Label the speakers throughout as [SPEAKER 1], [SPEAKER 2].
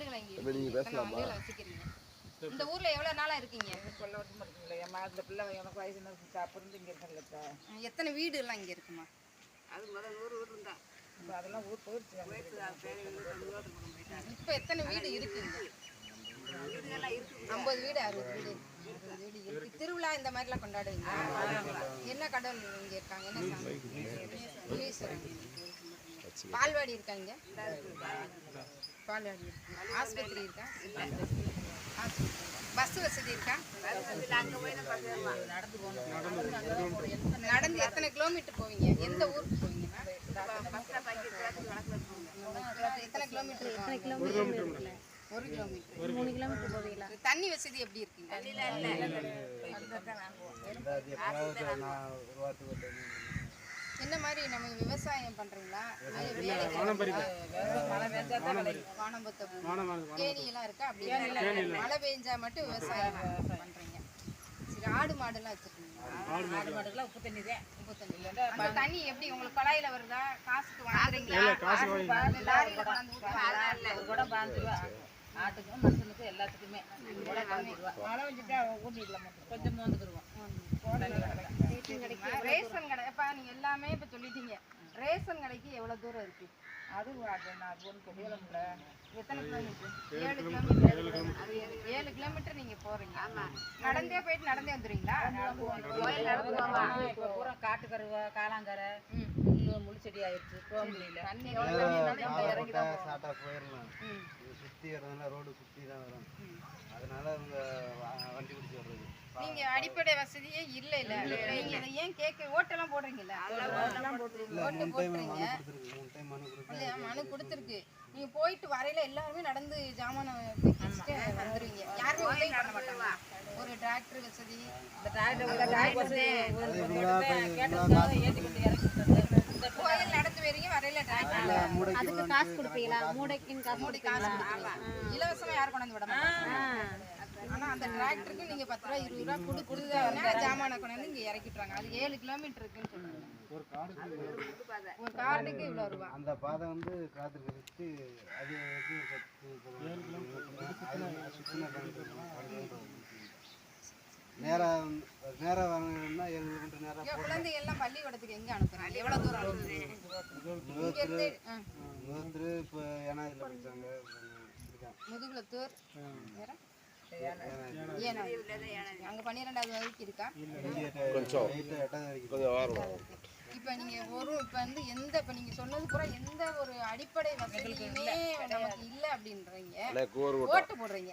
[SPEAKER 1] ஆண்டுகளா இங்க
[SPEAKER 2] இப்ப பேசலாமா?
[SPEAKER 1] வசிக்கிறீங்க. இந்த ஊர்ல எவ்வளவு நாளா இருக்கீங்க?
[SPEAKER 3] சொல்ல ஒன்றும் இருக்குங்களா ஏம்மா அந்த பிள்ளை எனக்கு வயசு சாப்பிட்றது இங்கே இருக்கல
[SPEAKER 1] ம், எத்தனை வீடு எல்லாம் இங்க இருக்குமா?
[SPEAKER 4] அது முதல் நூறு வீடு இருந்தா.
[SPEAKER 3] இப்போ அதெல்லாம் ஊர் போயிடுச்சு.
[SPEAKER 1] இப்ப எத்தனை வீடு இருக்குங்க ஐம்பது வீடு அறுபது வீடு. இருக்கு. திருவிழா இந்த மாதிரிலாம் கொண்டாடுவீங்க என்ன கடவுள் இங்க இருக்காங்க? என்ன பால்வாடி இருக்காங்க பால்வாடி இருக்கு? ஆஸ்பத்திரி. இருக்கா? பஸ் வசதி இருக்கா
[SPEAKER 3] நடந்து போகணும்.
[SPEAKER 1] நடந்து எத்தனை கிலோமீட்டர் போவீங்க? எந்த ஊருக்கு
[SPEAKER 4] வளர்க்குறது
[SPEAKER 1] எத்தனை கிலோமீட்டர் எத்தனை கிலோமீட்டர் ஒரு கிலோமீட்டர். மூணு கிலோமீட்டர் போவீங்களா? தண்ணி வசதி எப்படி இருக்குங்க என்ன மாதிரி நம்ம விவசாயம் பண்றீங்களா? வானம்பத்த கேணி எல்லாம் இருக்கா? அப்படி மழை பெஞ்சா மட்டும் விவசாயம் பண்றீங்க. சரி ஆடு மாடு எல்லாம் வச்சிருக்கீங்க
[SPEAKER 3] ஆடு மாடுக்கெல்லாம் உப்பு தண்ணி தான்.
[SPEAKER 1] உப்பு தண்ணி. அந்த தண்ணி எப்படி உங்களுக்கு குழாயில வருதா? காசுக்கு வாங்குறீங்களா? லாரியில கொண்டாந்து
[SPEAKER 3] குடம் பாஞ்சு ரூபா ஆட்டுக்கும் மனுஷனுக்கும் எல்லாத்துக்குமே. மழை பெஞ்சுட்டா ஊட்டிடலாம் கொஞ்சம் மோந்துக்குருவோம்
[SPEAKER 1] ரேஷன் கடை இப்ப நீங்க எல்லாமே இப்ப சொல்லிட்டீங்க. ரேஷன் கடைக்கு எவ்வளவு தூரம் இருக்கு?
[SPEAKER 3] அது முடியல
[SPEAKER 1] எத்தனை கிலோமீட்டர் ஏழு கிலோமீட்டர் ஏழு கிலோமீட்டர் நீங்க போறீங்க. நடந்தே போயிட்டு நடந்தே வந்துருவீங்களா?
[SPEAKER 3] இப்போ பூரா காட்டுக்கருவா காளாங்கரை.
[SPEAKER 1] ம்.
[SPEAKER 3] முள்ளு முள் செடி ஆயிடுச்சு போக முடியல.
[SPEAKER 1] இறங்கி தான்
[SPEAKER 5] போயிடலாம் சுற்றி வரதுனால ரோடு சுற்றி தான் வரும். அதனால அவங்க வண்டி பிடிச்சி வர்றது.
[SPEAKER 1] நீங்க அடிப்படை வசதியே இல்ல இல்ல. நீங்க இதை ஏன் கேட்க ஓட்டெல்லாம் போடுறீங்கல்ல? ஓட்டு
[SPEAKER 5] இல்லை மூணு டைம்
[SPEAKER 1] போட்டுறீங்க
[SPEAKER 5] மனு கொடுத்துருக்கு மூணு டைம் மனு கொடுத்து
[SPEAKER 1] இல்லையா? மனு கொடுத்துருக்கு. நீங்க போயிட்டு வரையில எல்லாருமே நடந்து ஜாமான வச்சுட்டு வந்துருவீங்க. யாருமே உதவி பண்ண மாட்டாங்க. ஒரு டிராக்டர் வசதி
[SPEAKER 3] இந்த டிராக்டர்
[SPEAKER 1] கோயில் நடந்து வரீங்க வரையில டிராக்டர்
[SPEAKER 6] அதுக்கு காசு கொடுப்பீங்களா? மூடைக்குன்னு காசு
[SPEAKER 1] மூடி காசு. இலவசமா யாரும் கொண்டாந்து விட மாட்டாங்க. ஆனா அந்த டிராக்டருக்கு நீங்க பத்து ரூபா இருபது ரூபா கொடு கொடுத்தா ஜாமான கொண்டாந்து இங்க இறக்கிட்டுறாங்க. அது ஏழு கிலோமீட்டர் இருக்குன்னு சொல்றாங்க.
[SPEAKER 5] ஒரு காடு
[SPEAKER 1] ஒரு கார்டுக்கு இவ்வளவு ரூபா.
[SPEAKER 5] அந்த பாதை வந்து காத்திருக்க வச்சு அது நேராக நேராக வாங்கினோம்னா ஏழு கிலோமீட்டர் நேராக
[SPEAKER 1] ஐயோ, குழந்தைங்க எல்லாம் பள்ளிக்கூடத்துக்கு எங்க அனுப்புறாங்க? எவ்வளவு தூரம் ஆ,
[SPEAKER 5] முதல் இப்போ ஏனாதில் படித்தாங்க இருக்கான்
[SPEAKER 1] முதுகுளத்தூர் வேற? ஏனாதி அங்க பன்னிரெண்டாவது வரைக்கும் இருக்கா?
[SPEAKER 2] கொஞ்சம் கொஞ்சம் வாரம்
[SPEAKER 1] இப்ப நீங்க ஒரு இப்ப வந்து எந்த இப்ப நீங்க சொன்னது பூரா எந்த ஒரு அடிப்படை வசதியுமே நமக்கு இல்ல அப்படின்றீங்க. ஓட்டு போடுறீங்க.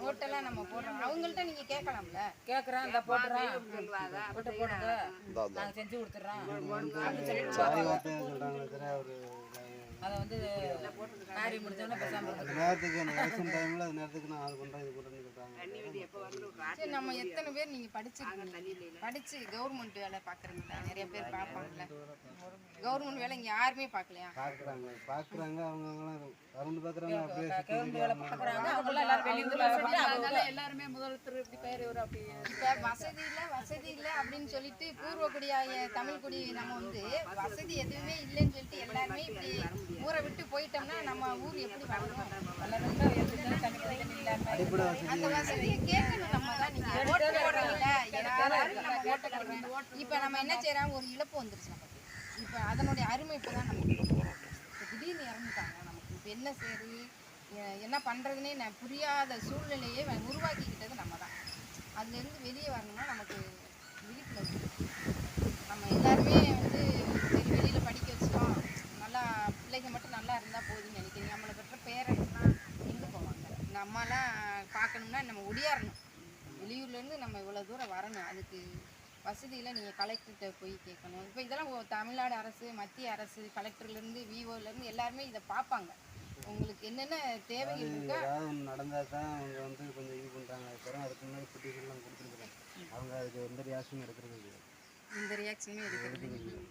[SPEAKER 1] ஓட்டெல்லாம் நம்ம போடுறோம். அவங்கள்ட்ட நீங்க கேட்கலாம்ல?
[SPEAKER 3] கேட்குறேன் இந்த போட்டு போடுங்க. நாங்கள் செஞ்சு கொடுத்துட்றோம். அதை வந்து காரி முடிஞ்சோன்னே பேசாமல்
[SPEAKER 5] அந்த நேரத்துக்கு டைமில் அந்த நேரத்துக்கு நான் ஆள் பண்ணுறேன் இது பண்ணுறேன்னு
[SPEAKER 1] சரி நம்ம எத்தனை பேர் நீங்க படிச்சிருக்கீங்க? படிச்சு கவர்மெண்ட் வேலை பாக்குறீங்களா? நிறைய பேர் பார்ப்பாங்கல்ல கவர்மெண்ட் வேலை இங்க யாருமே பார்க்கலையா
[SPEAKER 5] பார்க்குறாங்க பார்க்குறாங்க அவங்கவுங்களாம் கரண்ட் பார்க்குறாங்க அப்படியே
[SPEAKER 3] கவர்மெண்ட் வேலை பார்க்குறாங்க அவங்களாம் எல்லாரும் வெளியூரில் அவங்க
[SPEAKER 4] எல்லாருமே முதலத்தர் இப்படி பேர் ஒரு அப்படி
[SPEAKER 1] இப்ப வசதி இல்ல வசதி இல்ல அப்படின்னு சொல்லிட்டு பூர்வ குடியாய தமிழ் குடி நம்ம வந்து வசதி எதுவுமே இல்லைன்னு சொல்லிட்டு எல்லாருமே இப்படி ஊரை விட்டு போயிட்டோம்னா நம்ம ஊர் எப்படி வளரும்
[SPEAKER 5] அடிப்படை வசதி
[SPEAKER 1] அந்த வசதியை கேட்கணும் நம்ம தான் நீங்க ஓட்டு போடுறீங்கல்ல யாராவது நம்ம ஓட்டு போடுறோம் இப்ப நம்ம என்ன செய்யறோம் ஒரு இழப்பு வந்துருச்சு நமக்கு. இப்ப அதனுடைய அருமை இப்பதான் நமக்கு திடீர்னு இறந்துட்டாங்க நமக்கு. இப்ப என்ன சரி? என்ன பண்றதுன்னே நான் புரியாத சூழ்நிலையை உருவாக்கிக்கிட்டது நம்ம தான். அதுல இருந்து வெளியே வரணும்னா நமக்கு விழிப்புணர்வு நம்ம எல்லாருமே வந்து சரி வெளியில படிக்க வச்சுட்டோம். நல்லா பிள்ளைங்க மட்டும் நல்லா இருந்தா போதும்னு நினைக்கிறீங்க. நம்மளை பெற்ற பேரண்ட்ஸ்லாம் எங்க போவாங்க இந்த அம்மாலாம் பார்க்கணும்னா நம்ம ஒடியாரணும் வெளியூர்ல இருந்து நம்ம இவ்வளவு தூரம் வரணும். அதுக்கு வசதியில் நீங்கள் கலெக்டர்கிட்ட போய் கேட்கணும். இப்போ இதெல்லாம் தமிழ்நாடு அரசு மத்திய அரசு கலெக்டர்லேருந்து விஓலேருந்து எல்லாருமே இதை பார்ப்பாங்க. உங்களுக்கு என்னென்ன தேவைகள் இருக்கோ
[SPEAKER 5] ஏதாவது நடந்தால் தான் அவங்க வந்து கொஞ்சம் இது பண்ணுறாங்க அதுக்கப்புறம் அதுக்கு முன்னாடி பெட்டிஷன்லாம் கொடுத்துருக்குறேன் அவங்க அதுக்கு எந்த ரியாக்ஷனும் எடுக்கிறது
[SPEAKER 1] இந்த ரியாக்ஷனுமே எடுக்கிறது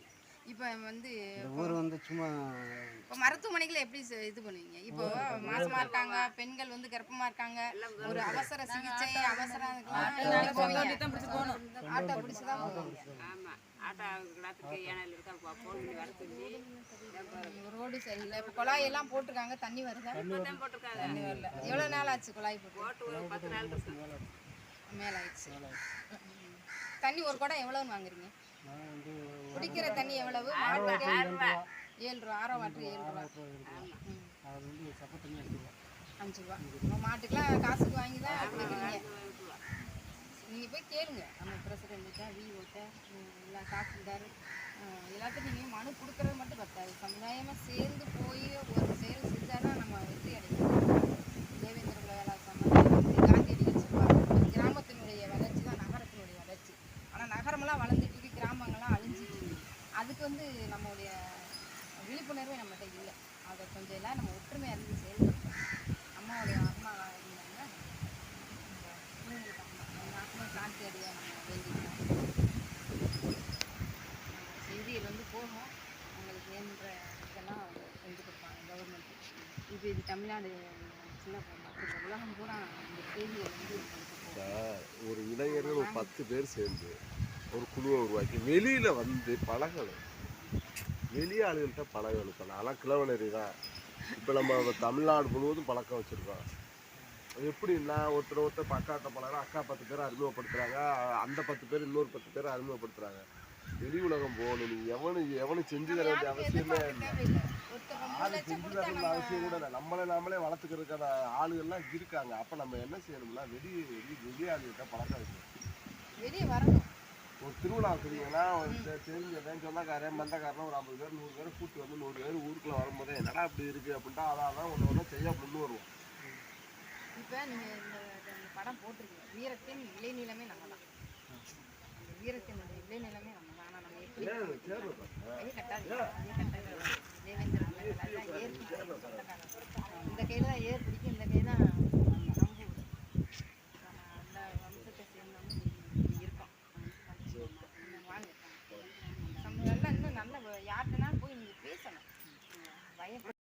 [SPEAKER 1] இப்போ வந்து
[SPEAKER 5] ஊர் வந்து சும்மா
[SPEAKER 1] இப்போ மருத்துவமனைகளை எப்படி இது பண்ணுவீங்க? இப்போ மாசமா இருக்காங்க பெண்கள் வந்து கர்ப்பமா இருக்காங்க ஒரு அவசர சிகிச்சை அவசரம் ஆட்டோ பிடிச்சி தான்
[SPEAKER 4] ஆமாம் இருக்கா போன் பண்ணி வர சொல்லி.
[SPEAKER 1] ரோடு சரியில்லை. இப்போ குழாய் எல்லாம் போட்டிருக்காங்க தண்ணி வருதா?
[SPEAKER 4] போட்டிருக்காங்க
[SPEAKER 1] தண்ணி வரல எவ்வளோ நாள் ஆச்சு குழாய் போட்டு?
[SPEAKER 4] போட்டு ஒரு பத்து நாள்
[SPEAKER 1] தண்ணி ஒரு குடம் எவ்வளோன்னு வாங்குறீங்க?
[SPEAKER 5] நான் வந்து
[SPEAKER 1] குடிக்கிற தண்ணி எவ்வளவு? ஏழு ரூபா. ஆரோ வாட்டர் ஏழு ரூபா.
[SPEAKER 5] அது வந்து சப்ப தண்ணி
[SPEAKER 1] அஞ்சு ரூபா. நம்ம மாட்டுக்கெல்லாம் காசுக்கு வாங்கி தான் குடிக்கிறீங்க. நீங்கள் போய் கேளுங்க. நம்ம பிரசிடெண்ட்டு விஓட்ட எல்லா தாசில்தார் அஹ், எல்லாத்துக்கும் நீங்கள் மனு கொடுக்கறது மட்டும் பத்தாது. சமுதாயமாக சேர்ந்து போய் ஒரு செயல் செஞ்சால் தான் நம்ம வெற்றி அடையலாம். தேவேந்திர குலவேலா சமாஜம் காந்தியடிகள் சொல்லுவாங்க கிராமத்தினுடைய வளர்ச்சி தான் நகரத்தினுடைய வளர்ச்சி. ஆனால் நகரமெல்லாம் வளர்ந்துட்டு இருக்கு கிராமங்கள்லாம் அழிஞ்சிட்டு இருக்கு அதுக்கு வந்து நம்மளுடைய விழிப்புணர்வே நம்மகிட்ட இல்லை. அதை கொஞ்சம் எல்லாம் நம்ம ஒற்றுமையாக இருந்து செயல்படுத்தணும். அம்மாவுடைய அம்மா இருந்தாங்க அம்மா சாந்தி அடைய நம்ம வேண்டிக்கலாம் செய்தியில் வந்து போகும் அவங்களுக்கு வேண்ட இதெல்லாம் அவங்க செஞ்சு கொடுப்பாங்க கவர்மெண்ட் இது இது தமிழ்நாடு சின்ன மற்ற உலகம் பூரா இந்த செய்தியை வந்து
[SPEAKER 2] ஒரு இளைஞர்கள் ஒரு பத்து பேர் சேர்ந்து ஒரு குழுவை உருவாக்கி வெளியில வந்து பழகணும் வெளிய ஆளுகள்கிட்ட பழகணும் இப்போ நான்லாம் தான். இப்போ நம்ம தமிழ்நாடு முழுவதும் பழக்கம் வச்சுருக்கோம். எப்படின்னா ஒருத்தர் ஒருத்தர் பக்காட்ட பழகிறா அக்கா பத்து பேர் அறிமுகப்படுத்துகிறாங்க அந்த பத்து பேர் இன்னொரு பத்து பேர் அறிமுகப்படுத்துகிறாங்க வெளி உலகம் போகணும். நீ எவனு எவனு செஞ்சு தர வேண்டிய அவசியமே இல்லை. ஆளு செஞ்சு
[SPEAKER 1] கொடுத்தா
[SPEAKER 2] தரணும்னு அவசியம் கூட இல்லை. நம்மளே நாமளே வளர்த்துக்கிறதுக்கான ஆளுகள்லாம் இருக்காங்க. அப்போ நம்ம என்ன செய்யணும்னா வெளி வெளி வெளி ஆளுகிட்ட பழக்கம் வைக்கணும்
[SPEAKER 1] வெளியே வரணும்.
[SPEAKER 2] ஒரு திருவிழா வச்சுருந்தீங்கன்னா ஒரு தெரிஞ்சவன் சொந்தக்காரன் மந்தக்காரன் ஒரு ஐம்பது பேர் நூறு பேர் கூட்டு வந்து நூறு பேர் ஊருக்குள்ள வரும்போதே என்னடா இப்படி இருக்கு அப்படின்ட்டு அதான் அதான் ஒன்று ஒன்று செய்ய முன்னு வருவோம்.
[SPEAKER 1] இப்போ நீங்கள் இந்த படம் போட்டிருக்கீங்க. வீரத்தின் விளைநிலமே நம்ம தான் அந்த வீரத்தினுடைய விளைநிலமே நம்ம தான் ஆனால் நம்ம எப்படி கையை கட்டாதீங்க? கையை கட்டாதீங்க? தேவேந்திர குலவேலா தான் ஏர் பிடிக்கும் சொந்தக்காரன்.